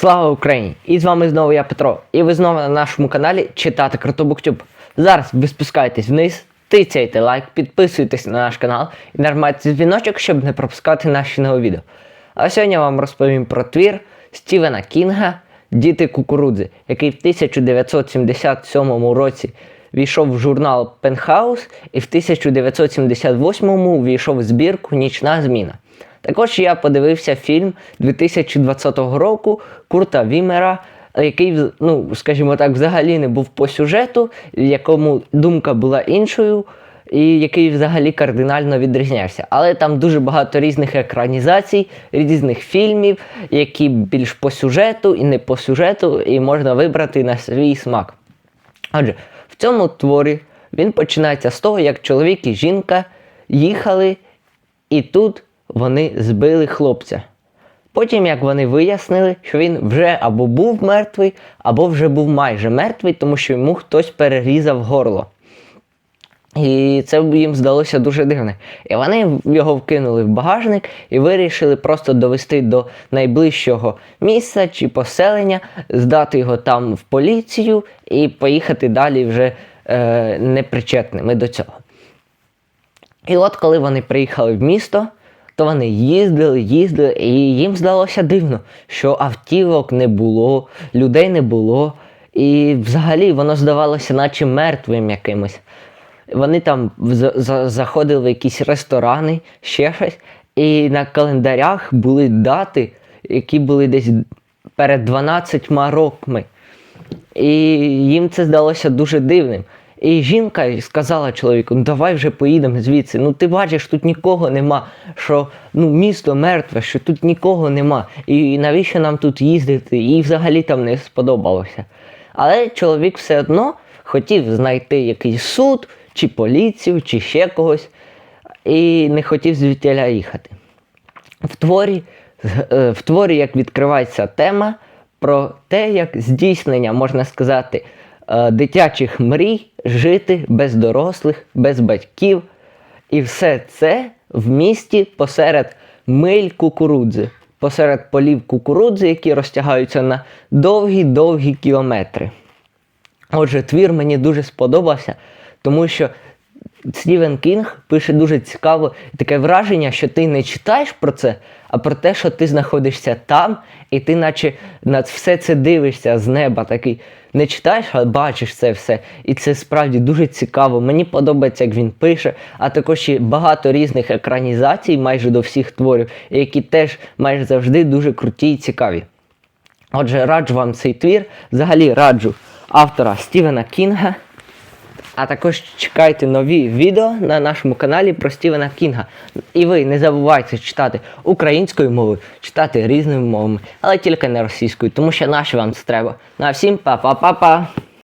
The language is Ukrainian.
Слава Україні! І з вами знову я Петро. І ви знову на нашому каналі читати Крутобуктюб. Зараз ви спускаєтесь вниз, тицяйте лайк, підписуйтесь на наш канал і нажимайте дзвіночок, щоб не пропускати наші нові відео. А сьогодні я вам розповім про твір Стівена Кінга Діти кукурудзи, який в 1977 році війшов в журнал Пентхаус і в 1978 війшов в збірку Нічна зміна. Також я подивився фільм 2020 року Курта Вімера, який, ну, скажімо так, взагалі не був по сюжету, в якому думка була іншою, і який взагалі кардинально відрізнявся. Але там дуже багато різних екранізацій, різних фільмів, які більш по сюжету і не по сюжету, і можна вибрати на свій смак. Отже, в цьому творі він починається з того, як чоловік і жінка їхали, і тут вони збили хлопця. Потім, як вони вияснили, що він вже або був мертвий, або вже був майже мертвий, тому що йому хтось перерізав горло. І це їм здалося дуже дивне. І вони його вкинули в багажник і вирішили просто довести до найближчого місця чи поселення, здати його там в поліцію і поїхати далі вже е, непричетними до цього. І от коли вони приїхали в місто, то вони їздили, їздили, і їм здалося дивно, що автівок не було, людей не було. І взагалі воно здавалося, наче мертвим якимось. Вони там за- за- заходили в якісь ресторани, ще щось, і на календарях були дати, які були десь перед 12 роками. І їм це здалося дуже дивним. І жінка сказала чоловіку: ну давай вже поїдемо звідси. Ну ти бачиш, тут нікого нема. Що ну місто мертве, що тут нікого нема. І навіщо нам тут їздити? Їй взагалі там не сподобалося. Але чоловік все одно хотів знайти якийсь суд, чи поліцію, чи ще когось, і не хотів звідтіля їхати. В творі, е, в творі як відкривається тема про те, як здійснення, можна сказати, дитячих мрій жити без дорослих, без батьків. І все це в місті посеред миль кукурудзи, посеред полів кукурудзи, які розтягаються на довгі-довгі кілометри. Отже, твір мені дуже сподобався, тому що Стівен Кінг пише дуже цікаво таке враження, що ти не читаєш про це, а про те, що ти знаходишся там, і ти, наче на все це дивишся з неба, такий не читаєш, а бачиш це все. І це справді дуже цікаво. Мені подобається, як він пише, а також і багато різних екранізацій майже до всіх творів, які теж майже завжди дуже круті і цікаві. Отже, раджу вам цей твір. Взагалі раджу автора Стівена Кінга. А також чекайте нові відео на нашому каналі про Стівена Кінга. І ви не забувайте читати українською мовою, читати різними мовами, але тільки не російською, тому що наші вам це треба. Ну всім па-па-па-па!